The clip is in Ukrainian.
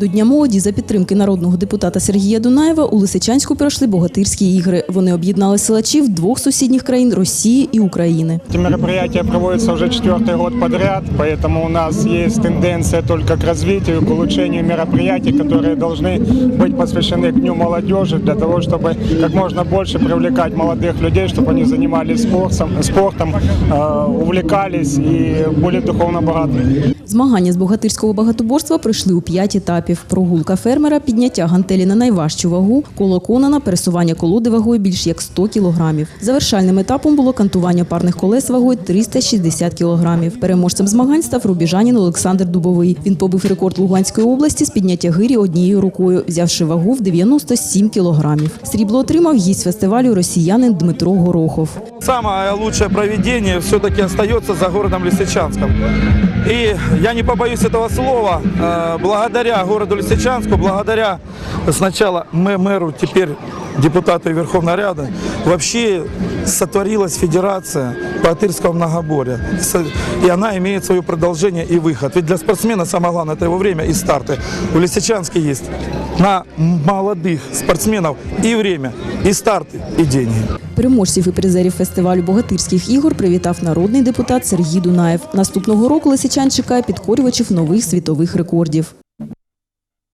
До Дня молоді за підтримки народного депутата Сергія Дунаєва у Лисичанську пройшли богатирські ігри. Вони об'єднали силачів двох сусідніх країн Росії і України. Эти мероприятия проводятся уже четвертый год подряд, поэтому у нас есть тенденция только к развитию, к улучшению мероприятий, которые должны быть посвящены к Дню молодежи, для того, чтобы как можно больше привлекать молодых людей, чтобы они занимались спортом, спортом э, увлекались и были духовно богаты. Змагання з богатирського багатоборства пройшли у п'ять етапів: прогулка фермера, підняття гантелі на найважчу вагу, коло конана, пересування колоди вагою більш як 100 кілограмів. Завершальним етапом було кантування парних колес вагою 360 кілограмів. Переможцем змагань став рубіжанин Олександр Дубовий. Він побив рекорд Луганської області з підняття гирі однією рукою, взявши вагу в 97 кілограмів. Срібло отримав гість фестивалю росіянин Дмитро Горохов. Самое лучшее проведение все-таки остается за городом Лисичанском. И я не побоюсь этого слова, э, благодаря городу Лисичанску, благодаря сначала мэ- мэру, теперь депутату Верховной Рады, вообще сотворилась федерация Богатырского многоборья. Со- И она имеет свое продолжение и выход. Ведь для спортсмена самое главное это его время и старты. У Лисичанске есть на молодых спортсменов и время, и старты, и деньги. Переможців і призерів фестивалю богатирських ігор привітав народний депутат Сергій Дунаєв. Наступного року лисичан чекає підкорювачів нових світових рекордів.